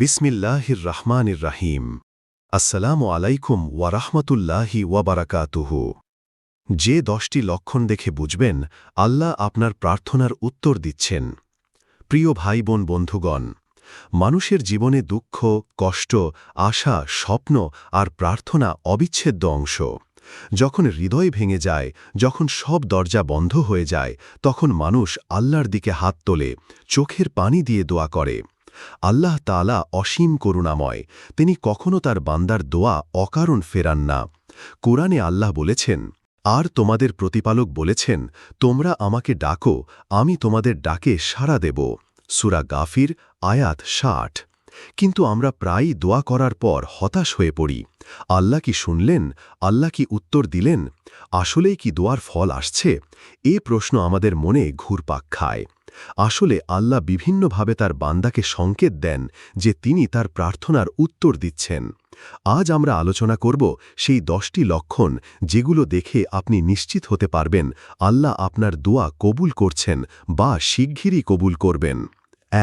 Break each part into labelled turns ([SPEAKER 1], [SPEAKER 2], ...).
[SPEAKER 1] বিসমিল্লাহির রহমানির রাহিম আসসালামু আলাইকুম ওয়ারাহমতুল্লাহি ওয়াবারাকাতুহু যে দশটি লক্ষণ দেখে বুঝবেন, আল্লাহ আপনার প্রার্থনার উত্তর দিচ্ছেন। প্রিয় ভাই বোন বন্ধুগণ, মানুষের জীবনে দুঃখ, কষ্ট, আশা, স্বপ্ন আর প্রার্থনা অবিচ্ছেদ্য অংশ। যখন হৃদয় ভেঙে যায়, যখন সব দরজা বন্ধ হয়ে যায়, তখন মানুষ আল্লাহর দিকে হাত তোলে, চোখের পানি দিয়ে দোয়া করে। আল্লাহ তালা অসীম করুণাময়। তিনি কখনো তার বান্দার দোয়া অকারণ ফেরান না। কোরআনে আল্লাহ বলেছেন, আর তোমাদের প্রতিপালক বলেছেন, তোমরা আমাকে ডাকো, আমি তোমাদের ডাকে সাড়া দেব। সুরা গাফির, আয়াত ষাট। কিন্তু আমরা প্রায়ই দোয়া করার পর হতাশ হয়ে পড়ি। আল্লাহ কি শুনলেন? আল্লাহ কি উত্তর দিলেন? আসলেই কি দোয়ার ফল আসছে? এ প্রশ্ন আমাদের মনে ঘুরপাক খায়। আসলে আল্লাহ বিভিন্নভাবে তার বান্দাকে সংকেত দেন যে তিনি তার প্রার্থনার উত্তর দিচ্ছেন। আজ আমরা আলোচনা করব সেই দশটি লক্ষণ যেগুলো দেখে আপনি নিশ্চিত হতে পারবেন আল্লাহ আপনার দোয়া কবুল করছেন বা শিগগিরই কবুল করবেন।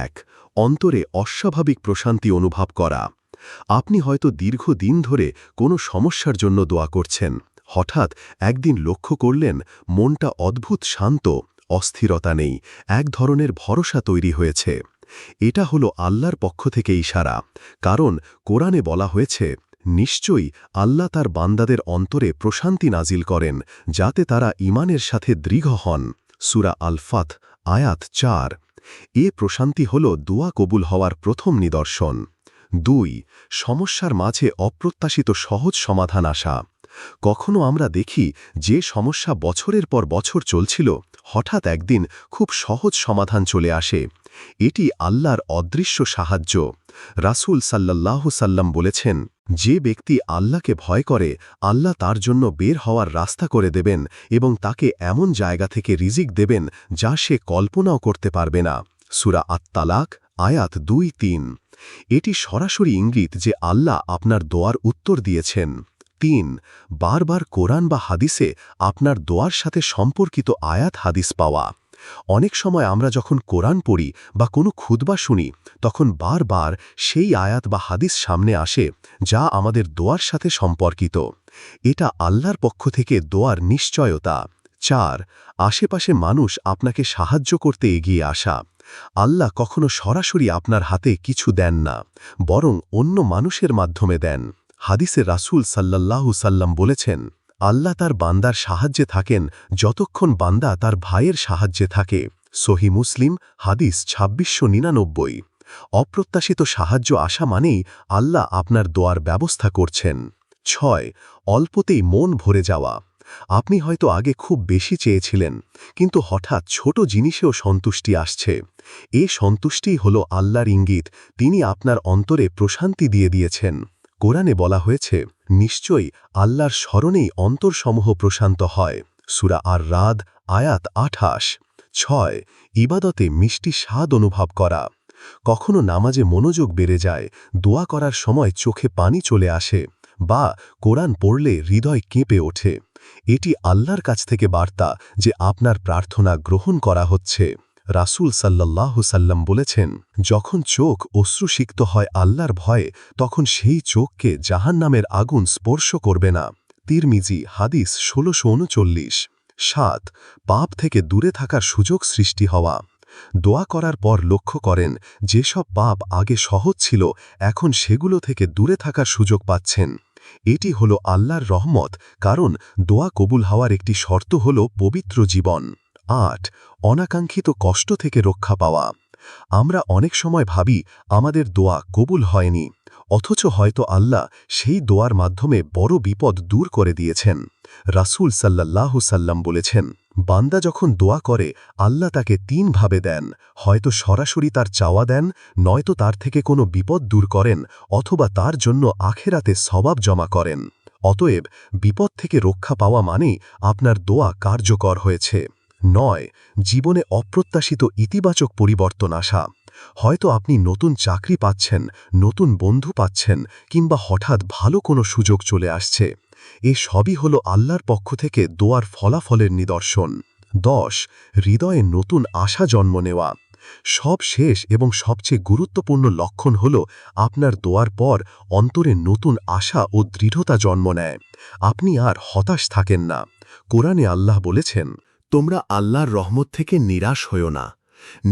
[SPEAKER 1] এক, অন্তরে অস্বাভাবিক প্রশান্তি অনুভব করা। আপনি হয়তো দীর্ঘদিন ধরে কোনো সমস্যার জন্য দোয়া করছেন। হঠাৎ একদিন লক্ষ্য করলেন, মনটা অদ্ভুত শান্ত। অস্থিরতা নেই, এক ধরনের ভরসা তৈরি হয়েছে। এটা হলো আল্লাহর পক্ষ থেকে ইশারা, কারণ কোরআনে বলা হয়েছে, নিশ্চয়ই আল্লাহ তার বান্দাদের অন্তরে প্রশান্তি নাজিল করেন, যাতে তারা ইমানের সাথে দৃঢ় হন। সুরা আলফাত, আয়াত চার। এ প্রশান্তি হল দোয়া কবুল হওয়ার প্রথম নিদর্শন। দুই, সমস্যার মাঝে অপ্রত্যাশিত সহজ সমাধান আসা। কখনো আমরা দেখি যে সমস্যা বছরের পর বছর চলছিল, হঠাৎ একদিন খুব সহজ সমাধান চলে আসে। এটি আল্লাহর অদৃশ্য সাহায্য। রাসুল সাল্লাল্লাহু সাল্লাম বলেছেন, যে ব্যক্তি আল্লাহকে ভয় করে, আল্লাহ তার জন্য বের হওয়ার রাস্তা করে দেবেন এবং তাকে এমন জায়গা থেকে রিজিক দেবেন যা সে কল্পনাও করতে পারবে না। সুরা আত্মালাক আয়াত দুই তিন। এটি সরাসরি ইঙ্গিত যে আল্লাহ আপনার দোয়ার উত্তর দিয়েছেন। তিন, বারবার কোরআন বা হাদিসে আপনার দোয়ার সাথে সম্পর্কিত আয়াত হাদিস পাওয়া। অনেক সময় আমরা যখন কোরআন পড়ি বা কোনো খুদবা শুনি, তখন বারবার সেই আয়াত বা হাদিস সামনে আসে যা আমাদের দোয়ার সাথে সম্পর্কিত। এটা আল্লাহর পক্ষ থেকে দোয়ার নিশ্চয়তা। চার, আশেপাশে মানুষ আপনাকে সাহায্য করতে এগিয়ে আসা। আল্লাহ কখনো সরাসরি আপনার হাতে কিছু দেন না, বরং অন্য মানুষের মাধ্যমে দেন। হাদিসে রাসুল সাল্লাল্লাহু সাল্লাম বলেছেন, আল্লাহ তার বান্দার সাহায্যে থাকেন যতক্ষণ বান্দা তার ভাইয়ের সাহায্যে থাকে। সহি মুসলিম, হাদিস ছাব্বিশশো নিরানব্বই। অপ্রত্যাশিত সাহায্য আসা মানেই আল্লাহ আপনার দোয়ার ব্যবস্থা করছেন। ছয়, অল্পতেই মন ভরে যাওয়া। আপনি হয়তো আগে খুব বেশি চেয়েছিলেন, কিন্তু হঠাৎ ছোট জিনিসেও সন্তুষ্টি আসছে। এ সন্তুষ্টিই হল আল্লাহর ইঙ্গিত, তিনি আপনার অন্তরে প্রশান্তি দিয়ে দিয়েছেন। কোরআনে বলা হয়েছে, নিশ্চয়ই আল্লাহর স্মরণেই অন্তরসমূহ প্রশান্ত হয়। সুরা আর রাদ আয়াত আঠাশ। ছয়, ইবাদতে মিষ্টি স্বাদ অনুভব করা। কখনো নামাজে মনোযোগ বেড়ে যায়, দোয়া করার সময় চোখে পানি চলে আসে, বা কোরআন পড়লে হৃদয় কেঁপে ওঠে। এটি আল্লাহর কাছ থেকে বার্তা যে আপনার প্রার্থনা গ্রহণ করা হচ্ছে। রাসুল সাল্লাহ সাল্লাম বলেছেন, যখন চোখ অশ্রুসিক্ত হয় আল্লাহর ভয়ে, তখন সেই চোখকে জাহান নামের আগুন স্পর্শ করবে না। তিরমিজি, হাদিস ষোলোশো উনচল্লিশ, সাত, পাপ থেকে দূরে থাকার সুযোগ সৃষ্টি হওয়া। দোয়া করার পর লক্ষ্য করেন, যেসব পাপ আগে সহজ ছিল, এখন সেগুলো থেকে দূরে থাকার সুযোগ পাচ্ছেন। এটি হল আল্লাহর রহমত, কারণ দোয়া কবুল হওয়ার একটি শর্ত হল পবিত্র জীবন। আট অনাকাঙ্ক্ষিত কষ্ট থেকে রক্ষা পাওয়া। আমরা অনেক সময় ভাবি, আমাদের দোয়া কবুল হয়নি, অথচ হয়তো আল্লাহ সেই দোয়ার মাধ্যমে বড় বিপদ দূর করে দিয়েছেন। রাসুল সাল্লাহ সাল্লাম বলেছেন, বান্দা যখন দোয়া করে, আল্লাহ তাকে তিনভাবে দেন, হয়তো সরাসরি তার চাওয়া দেন, নয়তো তার থেকে কোনো বিপদ দূর করেন, অথবা তার জন্য আখেরাতে স্বভাব জমা করেন। অতএব বিপদ থেকে রক্ষা পাওয়া মানেই আপনার দোয়া কার্যকর হয়েছে। নয়, জীবনে অপ্রত্যাশিত ইতিবাচক পরিবর্তন আসা। হয়তো আপনি নতুন চাকরি পাচ্ছেন, নতুন বন্ধু পাচ্ছেন, কিংবা হঠাৎ ভালো কোনো সুযোগ চলে আসছে। এ সবই হল আল্লাহর পক্ষ থেকে দোয়ার ফলাফলের নিদর্শন। দশ, হৃদয়ে নতুন আশা জন্ম নেওয়া।
[SPEAKER 2] সব শেষ এবং সবচেয়ে গুরুত্বপূর্ণ লক্ষণ হল আপনার দোয়ার পর অন্তরে নতুন আশা ও দৃঢ়তা জন্ম নেয়। আপনি আর হতাশ থাকেন না। কোরআনে আল্লাহ বলেছেন
[SPEAKER 1] তোমরা আল্লাহর রহমত থেকে নিরাশ হইও না।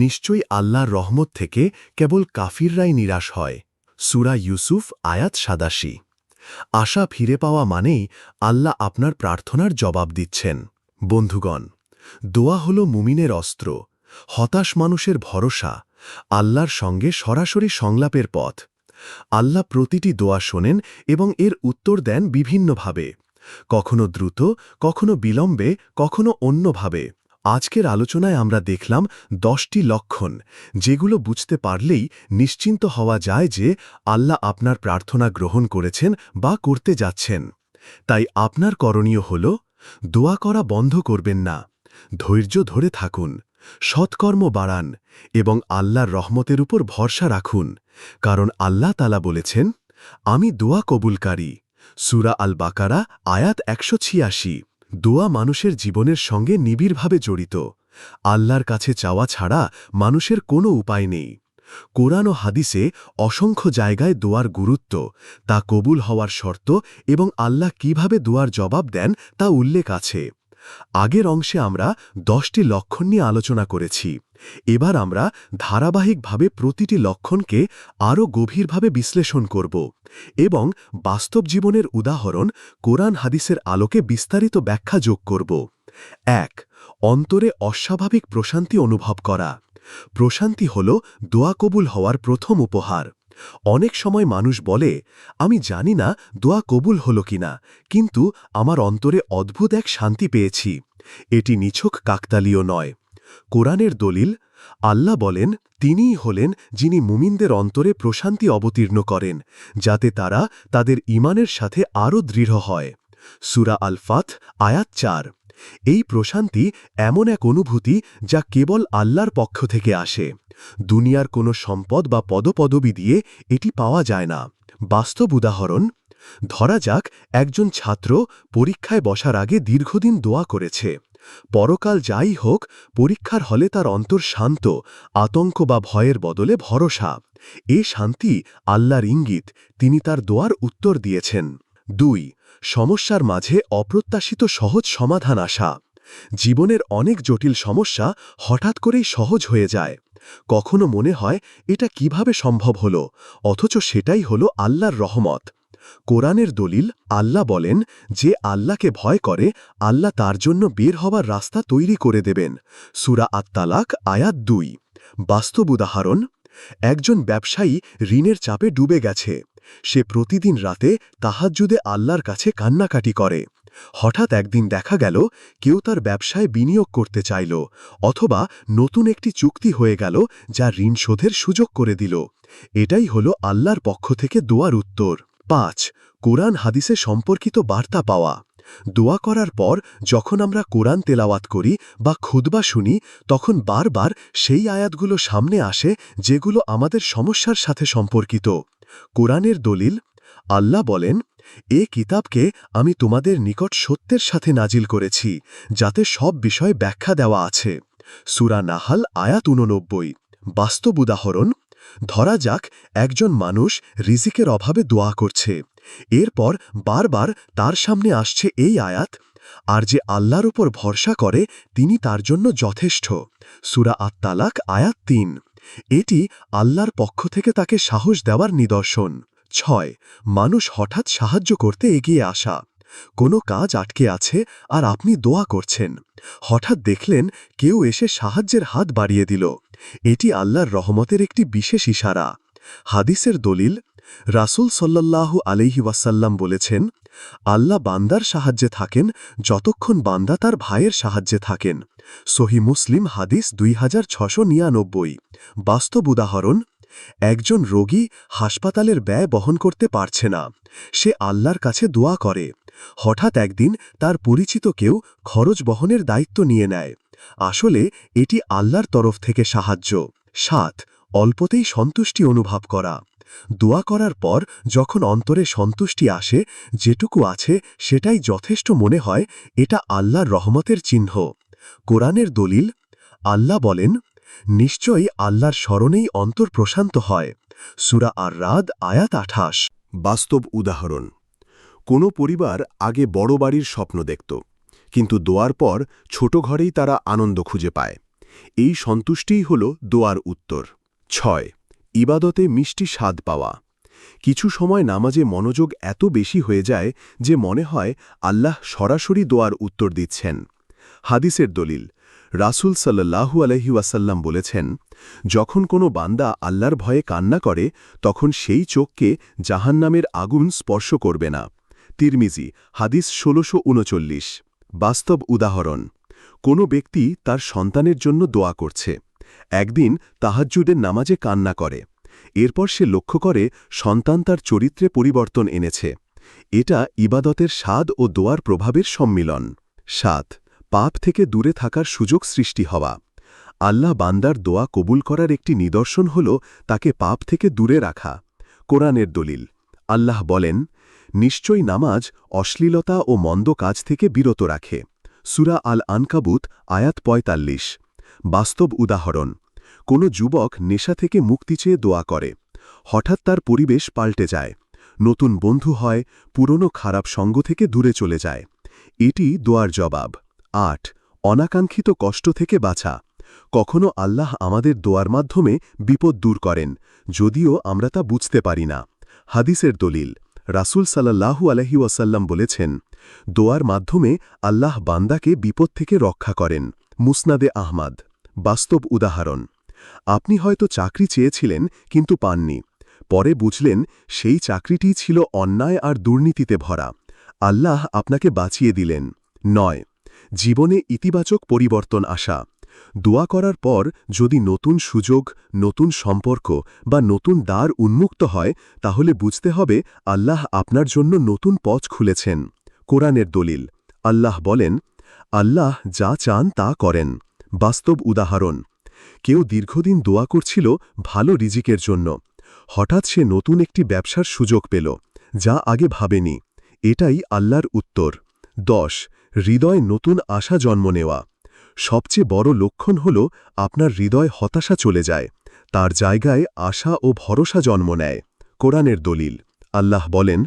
[SPEAKER 1] নিশ্চয়ই আল্লাহর রহমত থেকে কেবল কাফিররাই নিরাশ হয়। সুরা ইউসুফ, আয়াত সাদাশি আশা ফিরে পাওয়া মানেই আল্লাহ আপনার প্রার্থনার জবাব দিচ্ছেন। বন্ধুগণ, দোয়া হল মুমিনের অস্ত্র। হতাশ মানুষের ভরসা। আল্লাহর সঙ্গে সরাসরি সংলাপের পথ। আল্লাহ প্রতিটি দোয়া শোনেন এবং এর উত্তর দেন বিভিন্নভাবে। কখনো দ্রুত, কখনো বিলম্বে, কখনো অন্যভাবে। আজকের আলোচনায় আমরা দেখলাম দশটি লক্ষণ, যেগুলো বুঝতে পারলেই নিশ্চিন্ত হওয়া যায় যে আল্লাহ আপনার প্রার্থনা গ্রহণ করেছেন বা করতে যাচ্ছেন। তাই আপনার করণীয় হল, দোয়া করা বন্ধ করবেন না, ধৈর্য ধরে থাকুন, সৎকর্ম বাড়ান এবং আল্লাহর রহমতের উপর ভরসা রাখুন, কারণ আল্লাহ তালা বলেছেন, আমি দোয়া কবুলকারী। সুরা আল বাকারা আয়াত একশো ছিয়াশি। দোয়া মানুষের জীবনের সঙ্গে নিবিড়ভাবে জড়িত। আল্লাহর কাছে চাওয়া ছাড়া মানুষের কোনো উপায় নেই। কোরআন ও হাদিসে অসংখ্য জায়গায় দোয়ার গুরুত্ব, তা কবুল হওয়ার শর্ত এবং আল্লাহ কীভাবে দোয়ার জবাব দেন তা উল্লেখ আছে। আগের অংশে আমরা দশটি লক্ষণ নিয়ে আলোচনা করেছি। এবার আমরা ধারাবাহিকভাবে প্রতিটি লক্ষণকে আরও গভীরভাবে বিশ্লেষণ করব এবং বাস্তব জীবনের উদাহরণ কোরআন হাদিসের আলোকে বিস্তারিত ব্যাখ্যা যোগ করব। এক, অন্তরে অস্বাভাবিক প্রশান্তি অনুভব করা। প্রশান্তি হল দোয়া কবুল হওয়ার প্রথম উপহার। অনেক সময় মানুষ বলে, আমি জানি না দোয়া কবুল হল কিনা কিন্তু আমার অন্তরে অদ্ভুত এক শান্তি পেয়েছি। এটি নিছক কাকতালীয় নয়। কোরআনের দলিল, আল্লাহ বলেন, তিনিই হলেন যিনি মুমিনদের অন্তরে প্রশান্তি অবতীর্ণ করেন, যাতে তারা তাদের ইমানের সাথে আরও দৃঢ় হয়। সুরা আলফাত আয়াত চার। এই প্রশান্তি এমন এক অনুভূতি যা কেবল আল্লাহর পক্ষ থেকে আসে। দুনিয়ার কোনো সম্পদ বা পদপদবি দিয়ে এটি পাওয়া যায় না। বাস্তব উদাহরণ, ধরা যাক একজন ছাত্র পরীক্ষায় বসার আগে দীর্ঘদিন দোয়া করেছে। পরকাল যাই হোক, পরীক্ষার হলে তার অন্তর শান্ত, আতঙ্ক বা ভয়ের বদলে ভরসা। এ শান্তি আল্লাহর ইঙ্গিত, তিনি তার দোয়ার উত্তর দিয়েছেন। দুই সমস্যার মাঝে অপ্রত্যাশিত সহজ সমাধান আসা। জীবনের অনেক জটিল সমস্যা হঠাৎ করেই সহজ হয়ে যায়। কখনো মনে হয়, এটা কীভাবে সম্ভব হল? অথচ সেটাই হল আল্লাহর রহমত। কোরআনের দলিল, আল্লাহ বলেন, যে আল্লাহকে ভয় করে, আল্লাহ তার জন্য বের হবার রাস্তা তৈরি করে দেবেন। সুরা আত্মালাক আয়াত দুই। বাস্তব উদাহরণ, একজন ব্যবসায়ী ঋণের চাপে ডুবে গেছে। সে প্রতিদিন রাতে তাহাজ্জুদে আল্লাহর কাছে কান্নাকাটি করে। হঠাৎ একদিন দেখা গেল, কেউ তার ব্যবসায় বিনিয়োগ করতে চাইল, অথবা নতুন একটি চুক্তি হয়ে গেল যা ঋণ শোধের সুযোগ করে দিল। এটাই হল আল্লাহর পক্ষ থেকে দোয়ার উত্তর। পাঁচ, কোরআন হাদিসে সম্পর্কিত বার্তা পাওয়া। দোয়া করার পর যখন আমরা কোরআন তেলাওয়াত করি বা খুদবা শুনি, তখন বারবার সেই আয়াতগুলো সামনে আসে যেগুলো আমাদের সমস্যার সাথে সম্পর্কিত। কোরআনের দলিল, আল্লাহ বলেন, এ কিতাবকে আমি তোমাদের নিকট সত্যের সাথে নাজিল করেছি, যাতে সব বিষয় ব্যাখ্যা দেওয়া আছে। সুরা নাহাল, আয়াত উননব্বই বাস্তব উদাহরণ, ধরা যাক, একজন মানুষ রিজিকের অভাবে দোয়া করছে। এরপর বারবার তার সামনে আসছে এই আয়াত, আর যে আল্লাহর উপর ভরসা করে, তিনি তার জন্য যথেষ্ট। সুরা আত্মালাক আয়াত তিন। এটি আল্লাহর পক্ষ থেকে তাকে সাহস দেওয়ার নিদর্শন। ছয়, মানুষ হঠাৎ সাহায্য করতে এগিয়ে আসা। কোনো কাজ আটকে আছে আর আপনি দোয়া করছেন। হঠাৎ দেখলেন কেউ এসে সাহায্যের হাত বাড়িয়ে দিল। এটি আল্লাহর রহমতের একটি বিশেষ ইশারা। হাদিসের দলিল রাসুল সল্লাল্লাহু আলহি ওয়াসাল্লাম বলেছেন, আল্লাহ বান্দার সাহায্যে থাকেন যতক্ষণ বান্দা তার ভাইয়ের সাহায্যে থাকেন। সহি মুসলিম হাদিস দুই হাজার ছশো নিরানব্বই। বাস্তব উদাহরণ, একজন রোগী হাসপাতালের ব্যয় বহন করতে পারছে না। সে আল্লাহর কাছে দোয়া করে। হঠাৎ একদিন তার পরিচিত কেউ খরচ বহনের দায়িত্ব নিয়ে নেয়। আসলে এটি আল্লাহর তরফ থেকে সাহায্য। সাত, অল্পতেই সন্তুষ্টি অনুভব করা। দোয়া করার পর যখন অন্তরে সন্তুষ্টি আসে, যেটুকু আছে সেটাই যথেষ্ট মনে হয়, এটা আল্লাহর রহমতের চিহ্ন। কোরআনের দলিল, আল্লাহ বলেন,
[SPEAKER 2] নিশ্চয়ই আল্লাহর স্মরণেই অন্তর প্রশান্ত হয়। সুরা আর রাদ আয়াত আঠাশ।
[SPEAKER 1] বাস্তব উদাহরণ, কোনো পরিবার আগে বড় বাড়ির স্বপ্ন দেখত, কিন্তু দোয়ার পর ছোট ঘরেই তারা আনন্দ খুঁজে পায়। এই সন্তুষ্টিই হল দোয়ার উত্তর। ছয় ইবাদতে মিষ্টি স্বাদ পাওয়া। কিছু সময় নামাজে মনোযোগ এত বেশি হয়ে যায় যে মনে হয় আল্লাহ সরাসরি দোয়ার উত্তর দিচ্ছেন। হাদিসের দলিল, রাসুল সাল্লাহু আলহি ওয়াসাল্লাম বলেছেন, যখন কোনো বান্দা আল্লাহর ভয়ে কান্না করে, তখন সেই চোখকে জাহান্নামের আগুন স্পর্শ করবে না। তিরমিজি, হাদিস ষোলশো বাস্তব উদাহরণ, কোনো ব্যক্তি তার সন্তানের জন্য দোয়া করছে। একদিন তাহাজ্জুদের নামাজে কান্না করে। এরপর সে লক্ষ্য করে সন্তান তার চরিত্রে পরিবর্তন এনেছে। এটা ইবাদতের স্বাদ ও দোয়ার প্রভাবের সম্মিলন। সাত, পাপ থেকে দূরে থাকার সুযোগ সৃষ্টি হওয়া। আল্লাহ বান্দার দোয়া কবুল করার একটি নিদর্শন হল তাকে পাপ থেকে দূরে রাখা। কোরআনের দলিল, আল্লাহ বলেন, নিশ্চয়ই নামাজ অশ্লীলতা ও মন্দ কাজ থেকে বিরত রাখে। সুরা আল আনকাবুত আয়াত পঁয়তাল্লিশ। বাস্তব উদাহরণ। কোনো যুবক নেশা থেকে মুক্তি চেয়ে দোয়া করে। হঠাৎ তার পরিবেশ পাল্টে যায়। নতুন বন্ধু হয়, পুরনো খারাপ সঙ্গ থেকে দূরে চলে যায়। এটি দোয়ার জবাব। আট, অনাকাঙ্ক্ষিত কষ্ট থেকে বাঁচা কখনো আল্লাহ আমাদের দোয়ার মাধ্যমে বিপদ দূর করেন, যদিও আমরা তা বুঝতে পারি না। হাদিসের দলিল। রাসুল সাল্লাহু আলহি ওয়াসাল্লাম বলেছেন, দোয়ার মাধ্যমে আল্লাহ বান্দাকে বিপদ থেকে রক্ষা করেন। মুসনাদে আহমাদ। বাস্তব উদাহরণ। আপনি হয়তো চাকরি চেয়েছিলেন, কিন্তু পাননি। পরে বুঝলেন, সেই চাকরিটি ছিল অন্যায় আর দুর্নীতিতে ভরা। আল্লাহ আপনাকে বাঁচিয়ে দিলেন। নয়, জীবনে ইতিবাচক পরিবর্তন আসা। দোয়া করার পর যদি নতুন সুযোগ, নতুন সম্পর্ক বা নতুন দ্বার উন্মুক্ত হয়, তাহলে বুঝতে হবে আল্লাহ আপনার জন্য নতুন পথ খুলেছেন। কোরআনের দলিল। আল্লাহ বলেন, আল্লাহ যা চান তা করেন। বাস্তব উদাহরণ। কেউ দীর্ঘদিন দোয়া করছিল ভালো রিজিকের জন্য। হঠাৎ সে নতুন একটি ব্যবসার সুযোগ পেল, যা আগে ভাবেনি। এটাই আল্লাহর উত্তর। দশ, হৃদয় নতুন আশা জন্ম নেওয়া। সবচেয়ে বড় লক্ষণ হল আপনার হৃদয় হতাশা চলে যায়। তার জায়গায় আশা ও ভরসা জন্ম নেয়। কোরআনের দলিল, আল্লাহ বলেন,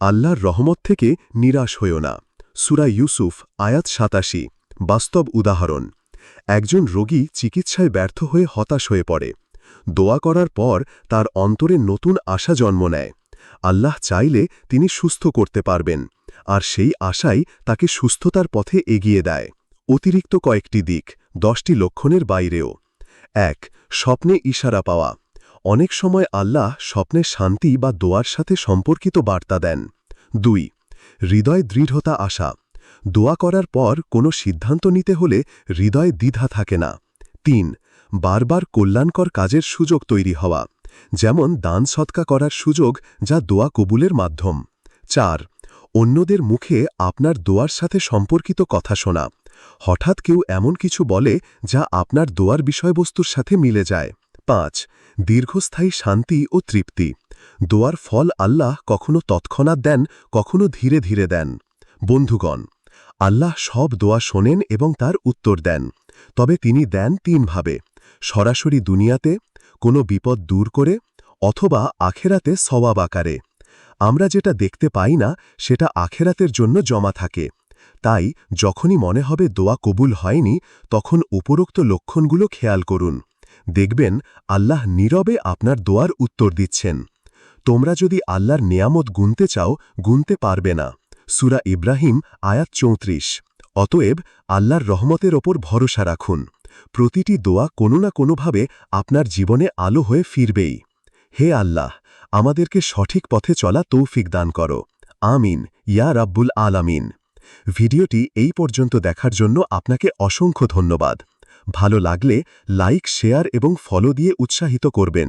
[SPEAKER 1] আল্লাহর রহমত থেকে নিরাশ হইও না। সুরা ইউসুফ, আয়াত সাতাশি। বাস্তব উদাহরণ একজন রোগী চিকিৎসায় ব্যর্থ হয়ে হতাশ হয়ে পড়ে। দোয়া করার পর তার অন্তরে নতুন আশা জন্ম নেয়। আল্লাহ চাইলে তিনি সুস্থ করতে পারবেন, আর সেই আশাই তাকে সুস্থতার পথে এগিয়ে দেয়। অতিরিক্ত কয়েকটি দিক, দশটি লক্ষণের বাইরেও। এক, স্বপ্নে ইশারা পাওয়া। অনেক সময় আল্লাহ স্বপ্নে শান্তি বা দোয়ার সাথে সম্পর্কিত বার্তা দেন। দুই, হৃদয় দৃঢ়তা আসা। দোয়া করার পর কোনো সিদ্ধান্ত নিতে হলে হৃদয় দ্বিধা থাকে না। তিন, বারবার কল্যাণকর কাজের সুযোগ তৈরি হওয়া, যেমন দান সৎকা করার সুযোগ যা দোয়া কবুলের মাধ্যম। চার, অন্যদের মুখে আপনার দোয়ার সাথে সম্পর্কিত কথা শোনা, হঠাৎ কেউ এমন কিছু বলে যা আপনার দোয়ার বিষয়বস্তুর সাথে মিলে যায়। পাঁচ, দীর্ঘস্থায়ী শান্তি ও তৃপ্তি, দোয়ার ফল আল্লাহ কখনো তৎক্ষণাৎ দেন, কখনো ধীরে ধীরে দেন। বন্ধুগণ আল্লাহ সব দোয়া শোনেন এবং তার উত্তর দেন। তবে তিনি দেন তিনভাবে। সরাসরি দুনিয়াতে কোনো বিপদ দূর করে অথবা আখেরাতে সওয়াব আকারে। আমরা যেটা দেখতে পাই না, সেটা আখেরাতের জন্য জমা থাকে। তাই যখনই মনে হবে দোয়া কবুল হয়নি, তখন উপরোক্ত লক্ষণগুলো খেয়াল করুন। দেখবেন আল্লাহ নীরবে আপনার দোয়ার উত্তর দিচ্ছেন। তোমরা যদি আল্লাহর নিয়ামত গুনতে চাও, গুনতে পারবে না। সুরা ইব্রাহিম, আয়াত চৌত্রিশ। অতএব আল্লাহর রহমতের ওপর ভরসা রাখুন। প্রতিটি দোয়া কোনো না কোনোভাবে আপনার জীবনে আলো হয়ে ফিরবেই। হে আল্লাহ, আমাদেরকে সঠিক পথে চলা তৌফিক দান করো। আমিন। ইয়া রাব্বুল আলামিন। ভিডিওটি এই পর্যন্ত দেখার জন্য আপনাকে অসংখ্য ধন্যবাদ। ভালো লাগলে লাইক, শেয়ার এবং ফলো দিয়ে উৎসাহিত করবেন।